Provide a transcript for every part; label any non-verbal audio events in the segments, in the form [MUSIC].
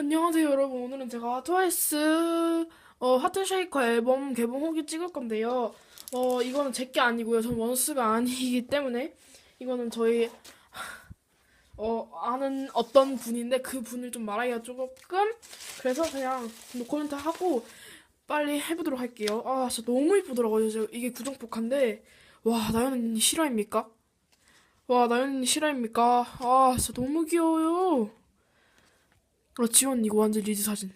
안녕하세요 여러분. 오늘은 제가 트와이스 어, 하트쉐이커 앨범 개봉 후기 찍을 건데요. 어 이거는 제게 아니고요. 전 원스가 아니기 때문에 이거는 저희 어 아는 어떤 분인데 그 분을 좀 말하기가 조금 그래서 그냥 노코멘트 하고 빨리 해보도록 할게요. 아 진짜 너무 이쁘더라고요. 이게 구정폭한데. 와 나연 언니 실화입니까? 와 나연 언니 실화입니까? 아 진짜 너무 귀여워요 아, 지원 이거 완전 리즈 사진.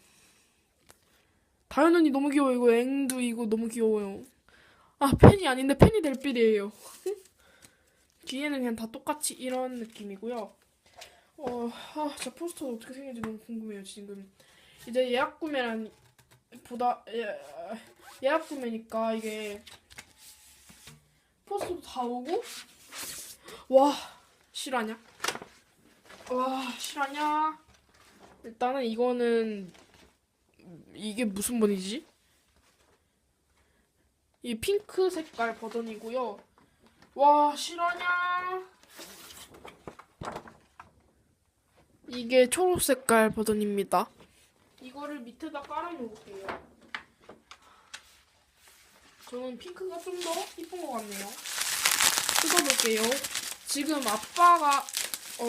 다현 언니 너무 귀여워. 이거 앵두 이거 너무 귀여워요. 아, 팬이 아닌데 팬이 될 필이에요. [LAUGHS] 뒤에는 그냥 다 똑같이 이런 느낌이고요. 어, 아, 진짜 포스터 어떻게 생긴지 너무 궁금해요, 지금. 이제 예약 구매란 보다 예, 예약 구매니까 이게 포스터도 다 오고 와, 실화냐? 와, 실화냐? 일단은 이거는 이게 무슨 본이지? 이 핑크 색깔 버전이고요. 와 실화냐? 이게 초록 색깔 버전입니다. 이거를 밑에다 깔아놓을게요. 저는 핑크가 좀 더 이쁜 것 같네요. 뜯어볼게요. 지금 아빠가 어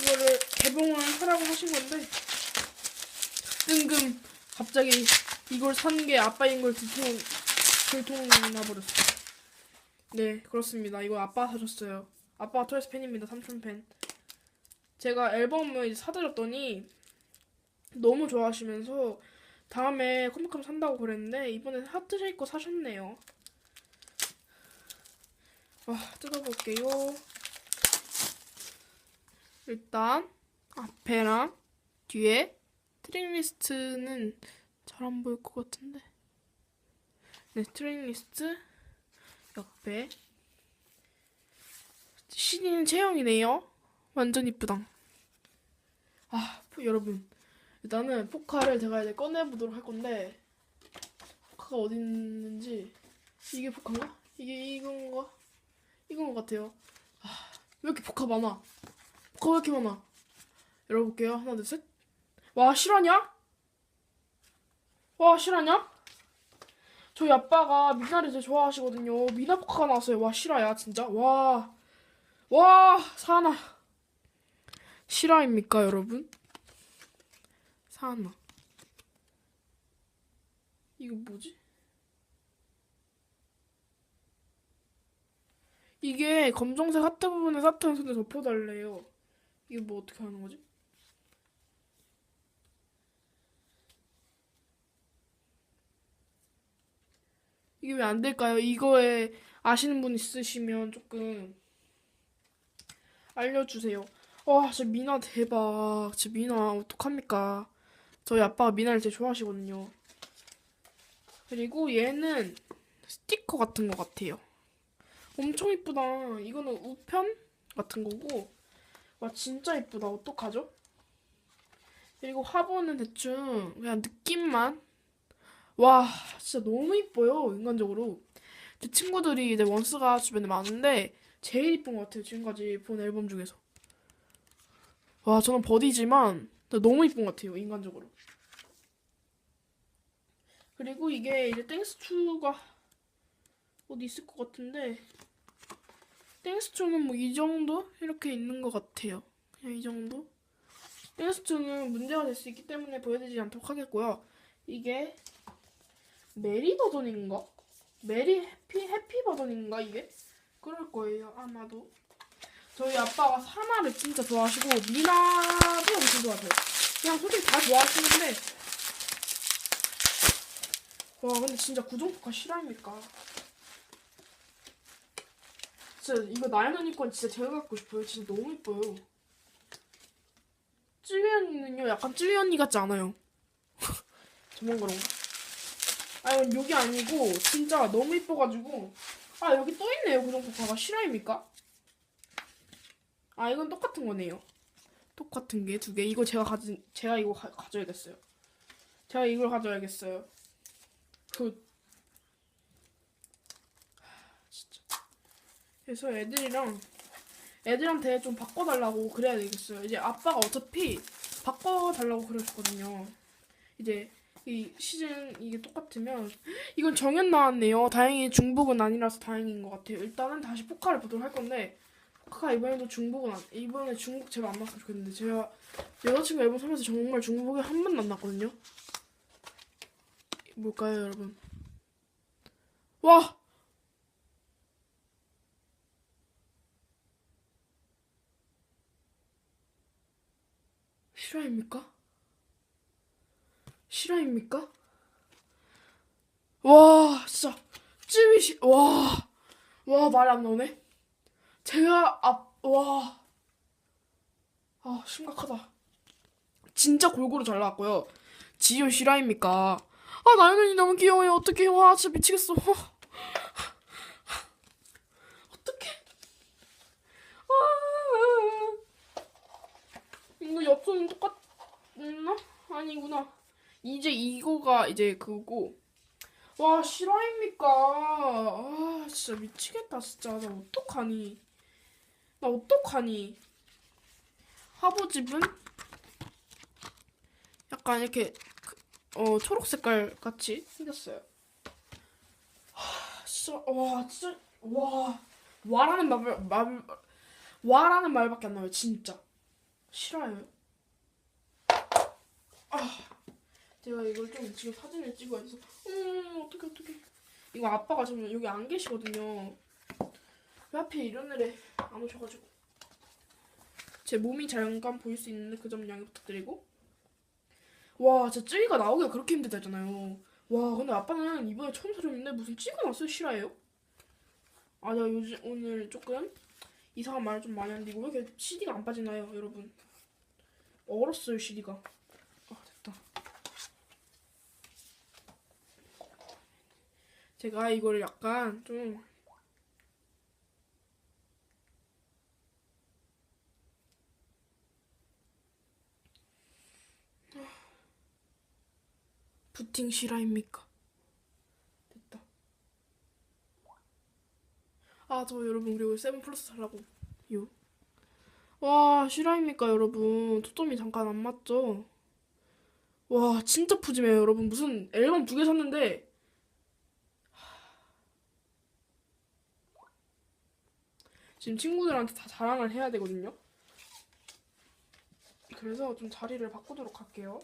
이거를 개봉을 하라고 하신 건데 뜬금 갑자기 이걸 산 게 아빠인 걸 들통 들통 나 버렸어. 네 그렇습니다. 이거 아빠 사줬어요. 아빠가 토레스 팬입니다. 삼촌 팬. 제가 앨범을 사드렸더니 너무 좋아하시면서 다음에 컴백함 산다고 그랬는데 이번에 하트 쉐이커 사셨네요. 와 뜯어볼게요. 일단 앞에랑 뒤에 트랙 리스트는 잘 안 보일 것 같은데. 네 트랙 리스트 옆에. CD는 체형이네요. 완전 이쁘다 아 포- 여러분. 일단은 포카를 제가 이제 꺼내보도록 할 건데 포카가 어디 있는지. 이게 포카인가? 이게 이건가? 이건 것 같아요. 아, 왜 이렇게 포카 많아 포카 왜 이렇게 많아 열어볼게요. 하나, 둘, 셋. 와, 실화냐? 와, 실화냐? 저희 아빠가 미나를 제일 좋아하시거든요. 미나 포카가 나왔어요. 와, 실화야, 진짜. 와. 와, 사나. 실화입니까, 여러분? 사나. 이거 뭐지? 이게 검정색 하트 부분에 사탕 손에 덮어달래요. 이게 뭐 어떻게 하는 거지? 이게 왜 안 될까요? 이거에 아시는 분 있으시면 조금 알려주세요. 와, 진짜 미나 대박. 진짜 미나 어떡합니까? 저희 아빠가 미나를 제일 좋아하시거든요. 그리고 얘는 스티커 같은 것 같아요. 엄청 이쁘다. 이거는 우편 같은 거고. 와, 진짜 이쁘다. 어떡하죠? 그리고 화보는 대충 그냥 느낌만 와, 진짜 너무 이뻐요, 인간적으로. 제 친구들이 이제 원스가 주변에 많은데, 제일 이쁜 것 같아요, 지금까지 본 앨범 중에서. 와, 저는 버디지만, 너무 이쁜 것 같아요, 인간적으로. 그리고 이게 이제 땡스추가 어디 있을 것 같은데, 땡스추는 뭐 이 정도? 이렇게 있는 것 같아요. 그냥 이 정도? 땡스추는 문제가 될 수 있기 때문에 보여드리지 않도록 하겠고요. 이게 메리 버전인가? 메리 해피 해피 버전인가 이게? 그럴 거예요 아마도. 저희 아빠가 사나를 진짜 좋아하시고 미나도 엄청 좋아하세요. 그냥 솔직히 다 좋아하시는데 와 근데 진짜 구종포카 실화입니까? 진짜 이거 나연 언니 건 진짜 제가 갖고 싶어요. 진짜 너무 이뻐요. 찔리 언니는요 약간 찔리 언니 같지 않아요. [LAUGHS] 저만 그런가? 아 여기 아니고 진짜 너무 이뻐가지고 아 여기 또 있네요 고정포카가 실화입니까? 아 이건 똑같은 거네요 똑같은 게 두 개 이거 제가 가진 제가 이거 가, 가져야겠어요 제가 이걸 가져야겠어요 그 진짜 그래서 애들이랑 애들한테 좀 바꿔달라고 그래야 되겠어요 이제 아빠가 어차피 바꿔달라고 그러셨거든요. 이제 이 시즌 이게 똑같으면 이건 정연 나왔네요. 다행히 중복은 아니라서 다행인 것 같아요. 일단은 다시 포카를 보도록 할 건데 포카가 이번에도 중복은 안, 이번에 중복 제발 안 났으면 좋겠는데 제가 여자친구 앨범 사면서 정말 중복이 한 번도 안 났거든요. 뭘까요, 여러분? 와! 실화입니까? 실화입니까? 와, 진짜 찜이 시, 와, 와 말이 안 나오네. 제가 앞, 와, 아 심각하다. 진짜 골고루 잘 나왔고요. 지효 실화입니까? 아 나연이 너무 귀여워요. 어떡해, 와 진짜 미치겠어. 어떡해. 아, 이거 엽서는 똑같나? 아니구나. 이제 이거가 이제 그거고. 와 실화입니까? 아 진짜 미치겠다 진짜 나 어떡하니? 나 어떡하니? 화보집은 약간 이렇게 그- 어 초록 색깔 같이 생겼어요. 하, 진짜 와 진짜 와 와라는 말, 말 와라는 말밖에 안 나와요 진짜 싫어요. 아 제가 이걸 좀 지금 사진을 찍어야 돼서 어머 어떡해 어떡해 이거 아빠가 지금 여기 안 계시거든요. 왜 하필 이런 날에 안 오셔가지고 제 몸이 잠깐 보일 수 있는데 그 점 양해 부탁드리고 와 진짜 찌기가 나오기가 그렇게 힘들다 했잖아요 와 근데 아빠는 이번에 처음 사줬는데 무슨 찌가 났어요 실화예요? 아 내가 요즘 오늘 조금 이상한 말을 좀 많이 한데 이거 왜 이렇게 CD가 안 빠지나요 여러분 얼었어요 CD가 아 됐다 제가 이거를 약간 좀 부팅 실화입니까? 됐다. 아, 저 여러분 그리고 세븐 플러스 살라고 요. 와, 실화입니까, 여러분? 초점이 잠깐 안 맞죠? 와, 진짜 푸짐해요, 여러분. 무슨 앨범 두 개 샀는데 지금 친구들한테 다 자랑을 해야 되거든요. 그래서 좀 자리를 바꾸도록 할게요.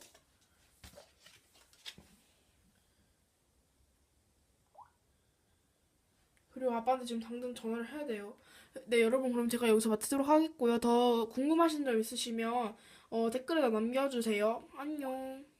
그리고 아빠한테 지금 당장 전화를 해야 돼요. 네, 여러분 그럼 제가 여기서 마치도록 하겠고요. 더 궁금하신 점 있으시면 어, 댓글에다 남겨주세요. 안녕.